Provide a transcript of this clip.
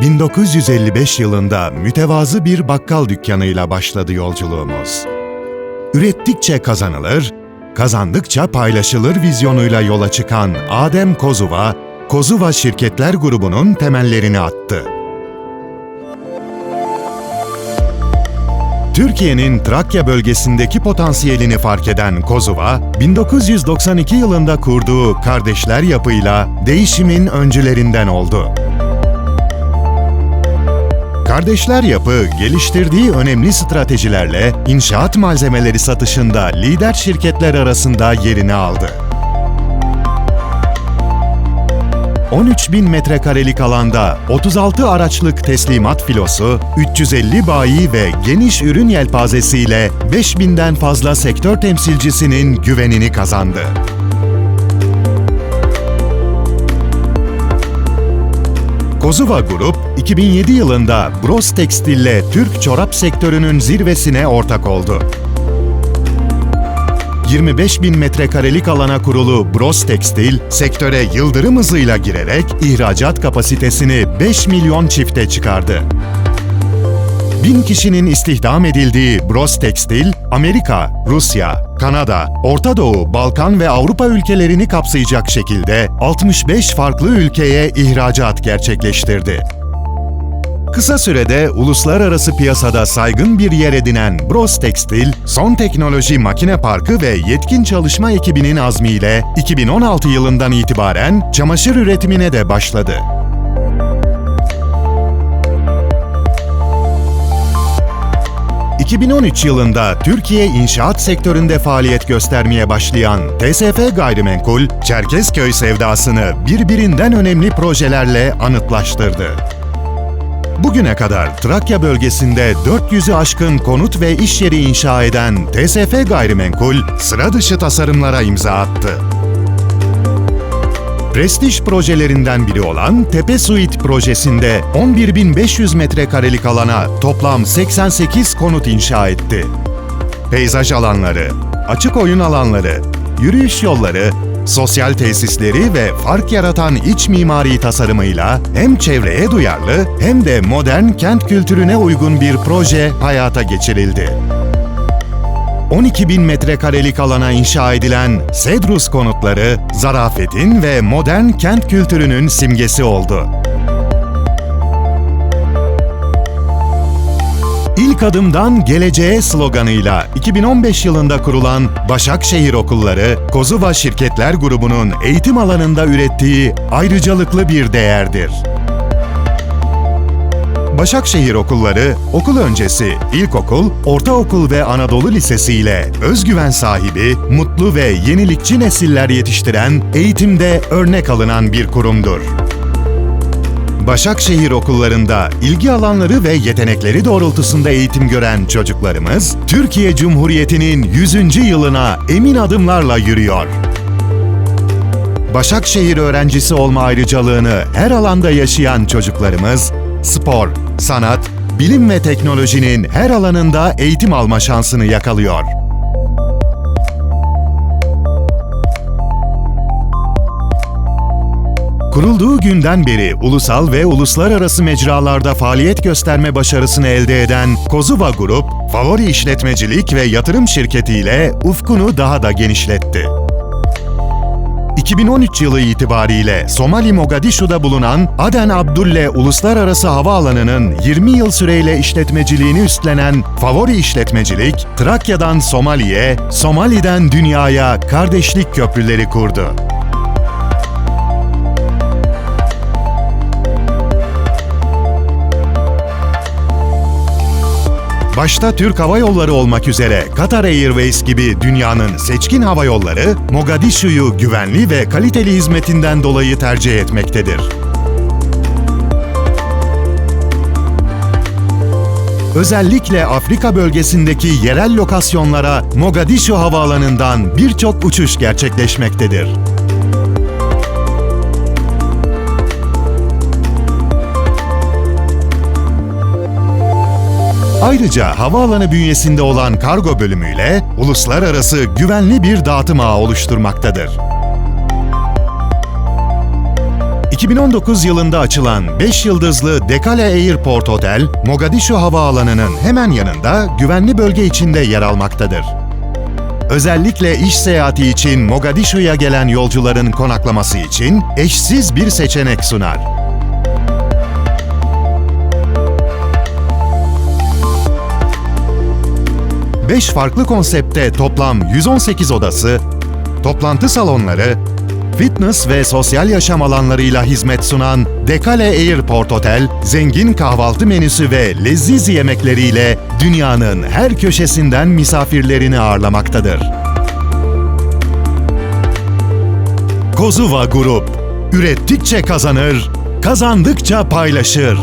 1955 yılında mütevazı bir bakkal dükkanıyla başladı yolculuğumuz. Ürettikçe kazanılır, kazandıkça paylaşılır vizyonuyla yola çıkan Adem Kozuva, Kozuva Şirketler Grubu'nun temellerini attı. Türkiye'nin Trakya bölgesindeki potansiyelini fark eden Kozuva, 1992 yılında kurduğu Kardeşler Yapı'yla değişimin öncülerinden oldu. Kardeşler Yapı, geliştirdiği önemli stratejilerle inşaat malzemeleri satışında lider şirketler arasında yerini aldı. 13 bin metrekarelik alanda 36 araçlık teslimat filosu, 350 bayi ve geniş ürün yelpazesiyle 5000'den fazla sektör temsilcisinin güvenini kazandı. Kozuva Grup, 2007 yılında Bros Tekstil'le Türk çorap sektörünün zirvesine ortak oldu. 25 bin metrekarelik alana kurulu Bros Tekstil, sektöre yıldırım hızıyla girerek ihracat kapasitesini 5 milyon çifte çıkardı. Bin kişinin istihdam edildiği Bros Tekstil, Amerika, Rusya, Kanada, Orta Doğu, Balkan ve Avrupa ülkelerini kapsayacak şekilde 65 farklı ülkeye ihracat gerçekleştirdi. Kısa sürede uluslararası piyasada saygın bir yer edinen Bros Tekstil, son teknoloji makine parkı ve yetkin çalışma ekibinin azmiyle 2016 yılından itibaren çamaşır üretimine de başladı. ...2013 yılında Türkiye inşaat sektöründe faaliyet göstermeye başlayan TSF Gayrimenkul, Çerkezköy sevdasını birbirinden önemli projelerle anıtlaştırdı. Bugüne kadar Trakya bölgesinde 400'ü aşkın konut ve iş yeri inşa eden TSF Gayrimenkul, sıra dışı tasarımlara imza attı. Prestij projelerinden biri olan Tepe Suite projesinde 11.500 metrekarelik alana toplam 88 konut inşa etti. Peyzaj alanları, açık oyun alanları, yürüyüş yolları, sosyal tesisleri ve fark yaratan iç mimari tasarımıyla hem çevreye duyarlı hem de modern kent kültürüne uygun bir proje hayata geçirildi. 12 bin metrekarelik alana inşa edilen Sedrus konutları, zarafetin ve modern kent kültürünün simgesi oldu. İlk adımdan geleceğe sloganıyla 2015 yılında kurulan Başakşehir Okulları, Kozuva Şirketler Grubu'nun eğitim alanında ürettiği ayrıcalıklı bir değerdir. Başakşehir Okulları, okul öncesi ilkokul, ortaokul ve Anadolu Lisesi ile özgüven sahibi, mutlu ve yenilikçi nesiller yetiştiren, eğitimde örnek alınan bir kurumdur. Başakşehir okullarında ilgi alanları ve yetenekleri doğrultusunda eğitim gören çocuklarımız, Türkiye Cumhuriyeti'nin 100. yılına emin adımlarla yürüyor. Başakşehir öğrencisi olma ayrıcalığını her alanda yaşayan çocuklarımız, spor, sanat, bilim ve teknolojinin her alanında eğitim alma şansını yakalıyor. Kurulduğu günden beri ulusal ve uluslararası mecralarda faaliyet gösterme başarısını elde eden Kozuva Grup, favori işletmecilik ve yatırım şirketiyle ufkunu daha da genişletti. 2013 yılı itibariyle Somali Mogadishu'da bulunan Aden Abdulle Uluslararası Havaalanı'nın 20 yıl süreyle işletmeciliğini üstlenen Favori İşletmecilik, Trakya'dan Somali'ye, Somali'den dünyaya kardeşlik köprüleri kurdu. Başta Türk Hava Yolları olmak üzere Qatar Airways gibi dünyanın seçkin hava yolları, Mogadishu'yu güvenli ve kaliteli hizmetinden dolayı tercih etmektedir. Özellikle Afrika bölgesindeki yerel lokasyonlara Mogadishu Havaalanı'ndan birçok uçuş gerçekleşmektedir. Ayrıca havaalanı bünyesinde olan kargo bölümüyle uluslararası güvenli bir dağıtım ağı oluşturmaktadır. 2019 yılında açılan 5 yıldızlı Dekale Airport Otel, Mogadishu Havaalanı'nın hemen yanında güvenli bölge içinde yer almaktadır. Özellikle iş seyahati için Mogadishu'ya gelen yolcuların konaklaması için eşsiz bir seçenek sunar. Beş farklı konsepte toplam 118 odası, toplantı salonları, fitness ve sosyal yaşam alanlarıyla hizmet sunan Dekale Airport Otel, zengin kahvaltı menüsü ve leziz yemekleriyle dünyanın her köşesinden misafirlerini ağırlamaktadır. Kozuva Grup, ürettikçe kazanır, kazandıkça paylaşır.